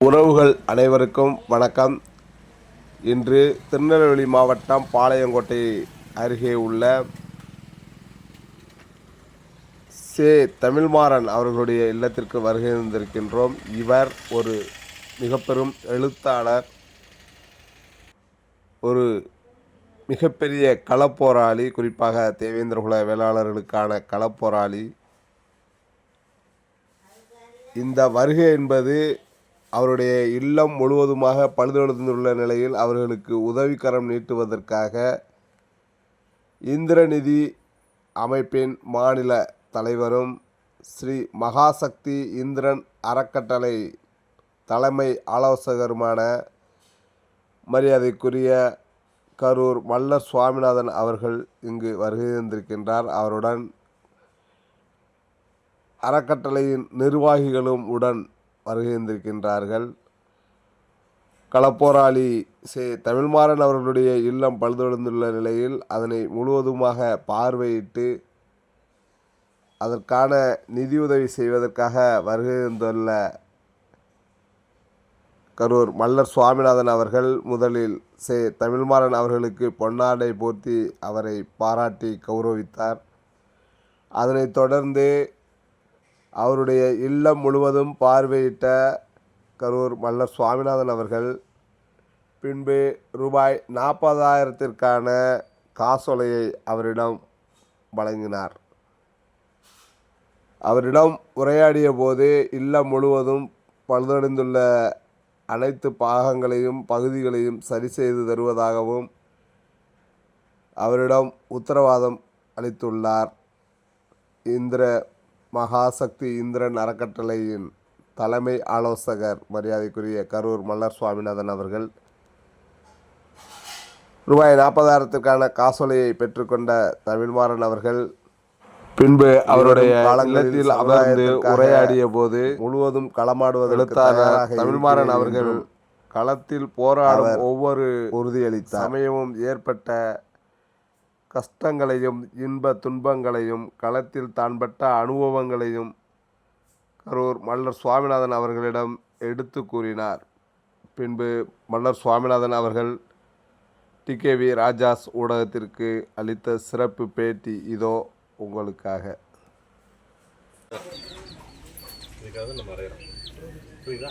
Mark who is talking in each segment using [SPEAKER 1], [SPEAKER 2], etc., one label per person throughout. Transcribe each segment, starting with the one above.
[SPEAKER 1] உறவுகள் அனைவருக்கும் வணக்கம். இன்று திருநெல்வேலி மாவட்டம் பாளையங்கோட்டை அருகே உள்ள சே தமிழ்மாறன் அவர்களுடைய இல்லத்திற்கு வருகை இருந்திருக்கின்றோம் இவர் ஒரு மிக பெரும் எழுத்தாளர் ஒரு மிகப்பெரிய களப்போராளி குறிப்பாக தேவேந்திரகுல வேளாளர்களுக்கான களப்போராளி. இந்த வருகை என்பது அவருடைய இல்லம் முழுவதுமாக பழுதெழுந்துள்ள நிலையில் அவர்களுக்கு உதவிக்கரம் நீட்டுவதற்காக இந்திரநிதி அமைப்பின் மாநில தலைவரும் ஸ்ரீ மகாசக்தி இந்திரன் அறக்கட்டளை தலைமை ஆலோசகருமான மரியாதைக்குரிய கரூர் மல்லர் சுவாமிநாதன் அவர்கள் இங்கு வருகை தந்திருக்கின்றார். அவருடன் அறக்கட்டளையின் நிர்வாகிகளும் உடன் வருகின்றிருக்கின்றார்கள் களப்போராளி சே தமிழ்மாறன் அவர்களுடைய இல்லம் பழுதடைந்துள்ள நிலையில் அதனை முழுவதுமாக பார்வையிட்டு அதற்கான நிதியுதவி செய்வதற்காக வருகின்றுள்ள கரூர் மல்லர் சுவாமிநாதன் அவர்கள் முதலில் சே தமிழ்மாறன் அவர்களுக்கு பொன்னாடை போர்த்தி அவரை பாராட்டி கௌரவித்தார். அதனைத் தொடர்ந்து அவருடைய இல்லம் முழுவதும் பார்வையிட்ட கரூர் மல்ல சுவாமிநாதன் அவர்கள் பின்பு ரூபாய் நாற்பதாயிரத்திற்கான காசோலையை அவரிடம் வழங்கினார். அவரிடம் உரையாடிய போது இல்லம் முழுவதும் பழுதடைந்துள்ள அனைத்து பாகங்களையும் பகுதிகளையும் சரி செய்து தருவதாகவும் அவரிடம் உத்தரவாதம் அளித்துள்ளார். இந்திர மகாசக்தி இந்திரன் அறக்கட்டளையின் தலைமை ஆலோசகர் மரியாதைக்குரிய கரூர் மல்லர் சுவாமிநாதன் அவர்கள் ரூபாய் நாற்பதாயிரத்திற்கான காசோலையை பெற்றுக்கொண்ட தமிழ்மாறன் அவர்கள் பின்பு அவருடைய காலங்களில் அமர்ந்து உரையாடிய போது முழுவதும் களமாடுவதற்கு தயாராக தமிழ்மாறன் அவர்கள் களத்தில் போராடும் ஒவ்வொரு உறுதியளித்தார். சமயமும் ஏற்பட்ட கஷ்டங்களையும் இன்ப துன்பங்களையும் களத்தில் தான் பட்ட அனுபவங்களையும் கரூர் மல்லர் சுவாமிநாதன் அவர்களிடம் எடுத்து கூறினார். பின்பு மல்லர் சுவாமிநாதன் அவர்கள் டிகேவி ராஜாஸ் ஊடகத்திற்கு அளித்த சிறப்பு பேட்டி இதோ உங்களுக்காக.
[SPEAKER 2] இதுக்காக நம்ம வரைகிறோம் புரியுதா?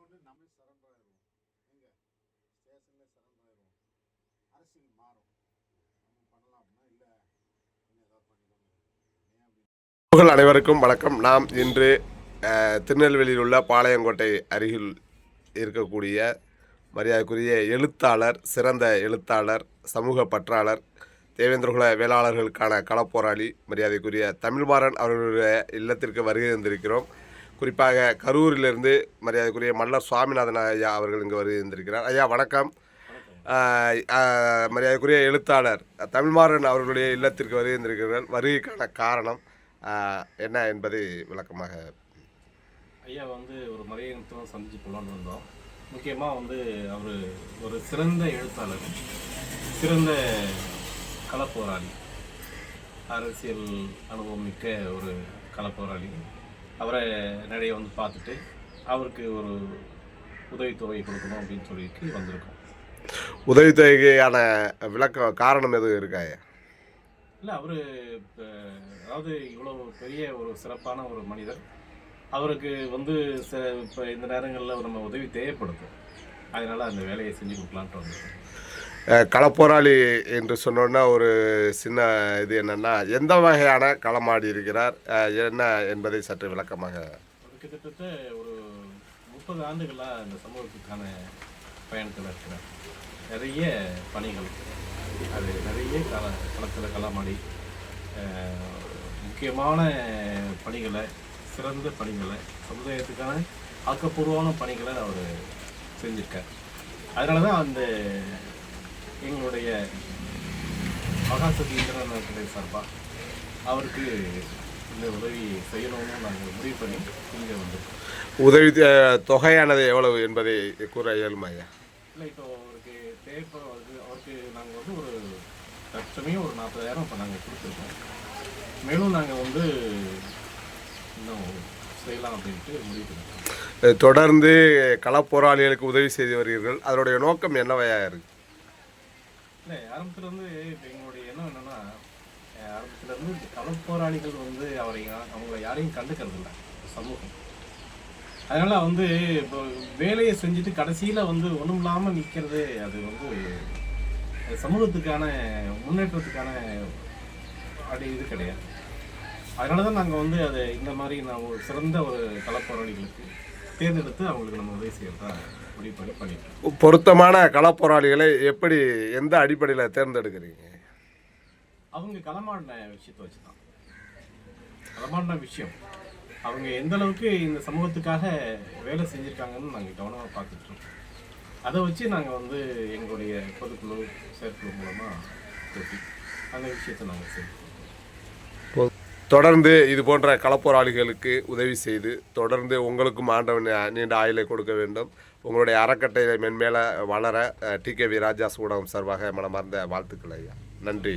[SPEAKER 3] இன்னொன்று நம்ம சரண்டர் ஆயிடுவோம் எங்கே? ஸ்டேஷனில் சரண்டர் ஆயிடுவோம் அரசியல் மாறும். நம்ம பண்ணலாம் அப்படின்னா இல்லை இன்னும் ஏதாவது பண்ணிடுவாங்க. ஏன் அப்படி?
[SPEAKER 1] உங்கள் அனைவருக்கும் வணக்கம். நாம் இன்று திருநெல்வேலியில் உள்ள பாளையங்கோட்டை அருகில் இருக்கக்கூடிய மரியாதைக்குரிய எழுத்தாளர் சிறந்த எழுத்தாளர் சமூக பற்றாளர் தேவேந்திரகுல வேளாளர்களுக்கான களப்போராளி மரியாதைக்குரிய தமிழ்மாறன் அவர்களுடைய இல்லத்திற்கு வருகை தந்திருக்கிறோம். குறிப்பாக கரூரிலிருந்து மரியாதைக்குரிய மல்லர் சுவாமிநாதன் ஐயா அவர்கள் இங்கு வருகை தந்திருக்கிறார் ஐயா வணக்கம். மரியாதைக்குரிய எழுத்தாளர் தமிழ்மாறன் அவர்களுடைய இல்லத்திற்கு வருகை தந்திருக்கிறார் வருகைக்கான காரணம் என்ன என்பதை விளக்கமாக
[SPEAKER 2] ஐயா வந்து ஒரு மறையத்துவம் சந்திச்சு போகலான்னு வந்தோம் முக்கியமாக வந்து அவர் ஒரு சிறந்த எழுத்தாளர் சிறந்த களப்போராளி அரசியல் அனுபவம் மிக்க ஒரு களப்போராளி. அவரை நிறைய வந்து பார்த்துட்டு அவருக்கு ஒரு உதவித்தொகை கொடுக்கணும் அப்படின்னு சொல்லிட்டு வந்திருக்கோம்.
[SPEAKER 1] உதவித்தொகைக்கான விளக்கம் காரணம் எதுவும் இருக்கா?
[SPEAKER 2] இல்லை அவர் அதாவது இவ்வளோ பெரிய ஒரு சிறப்பான ஒரு மனிதர். அவருக்கு வந்து இப்போ இந்த நேரங்களில் நம்ம உதவி தேவைப்படுது. அதனால அந்த வேலையை செஞ்சு கொடுக்கலான்ட்டு
[SPEAKER 1] அஹ் களப்போராளி என்று சொன்னோன்னா ஒரு சின்ன இது என்னன்னா எந்த வகையான களமாடி இருக்கிறார் என்ன என்பதை சற்று விளக்கமாக
[SPEAKER 2] கிட்டத்தட்ட ஒரு முப்பது ஆண்டுகளாக இந்த சமூகத்துக்கான பயணத்தில் இருக்கிறார். நிறைய பணிகள் அது நிறைய கல களத்தில் களமாடி முக்கியமான பணிகளை சிறந்த பணிகளை சமுதாயத்துக்கான ஆக்கப்பூர்வமான பணிகளை அவர் செஞ்சிருக்கார். அதனால தான் அந்த எங்களுடைய மகாசதி இந்திரன் அவர்களுடைய சார்பாக அவருக்கு இந்த உதவி செய்யணும்னு நாங்கள் முடிவு பண்ணி இங்கே வந்திருக்கோம்.
[SPEAKER 1] உதவி தொகையானது எவ்வளவு என்பதை கூற இயலுமாய்யா
[SPEAKER 2] இல்லை இப்போ அவருக்கு தேவைப்பட அவருக்கு அவருக்கு நாங்கள் வந்து ஒரு தற்சமயம் ஒரு நாற்பதாயிரம் இப்போ நாங்கள் கொடுத்துருக்கோம். மேலும் நாங்கள் வந்து இன்னும் செய்யலாம் அப்படின்ட்டு முடிவு பண்ணிருக்கோம்
[SPEAKER 1] தொடர்ந்து களப்போராளிகளுக்கு உதவி செய்து வருகிறீர்கள். அதனுடைய நோக்கம் என்னவையா இருக்கு?
[SPEAKER 2] இல்லை ஆரம்பத்துலேருந்து இப்போ எங்களுடைய எண்ணம் என்னென்னா ஆரம்பத்துலேருந்து களப்போராளிகள் வந்து அவரை அவங்கள யாரையும் கண்டுக்கிறது இல்லை சமூகம். அதனால் வந்து இப்போ வேலையை செஞ்சுட்டு கடைசியில் வந்து ஒன்றும் இல்லாமல் நிற்கிறது அது வந்து சமூகத்துக்கான முன்னேற்றத்துக்கான அப்படி இது கிடையாது. அதனால தான் நாங்கள் வந்து அதை இந்த மாதிரி நான் ஒரு சிறந்த ஒரு களப்போராளிகளுக்கு தேர்ந்தெடுத்து அவங்களுக்கு நம்ம உதவி செய்யறதா முடிவு பண்ணி பண்ணிட்டோம்
[SPEAKER 1] பொருத்தமான களப்போராளிகளை எப்படி எந்த அடிப்படையில் தேர்ந்தெடுக்கிறீங்க?
[SPEAKER 2] அவங்க களமாடின விஷயத்தை வச்சு தான் களமாடின விஷயம். அவங்க எந்த அளவுக்கு இந்த சமூகத்துக்காக வேலை செஞ்சுருக்காங்கன்னு நாங்கள் கவனமாக பார்த்துட்ருக்கோம் அதை வச்சு நாங்கள் வந்து எங்களுடைய பொதுக்குழு செயற்குழு மூலமாக அந்த விஷயத்தை நாங்கள் செய்வோம்.
[SPEAKER 1] தொடர்ந்து இது போன்ற களப்போராளிகளுக்கு உதவி செய்து தொடர்ந்து உங்களுக்கும் ஆண்டவன் நீண்ட ஆயுளை கொடுக்க வேண்டும். உங்களுடைய அறக்கட்டளை மென்மேல வளர டி கே வி ராஜாஸ் ஊடகம் சார்பாக மனமார்ந்த வாழ்த்துக்கள் ஐயா. நன்றி.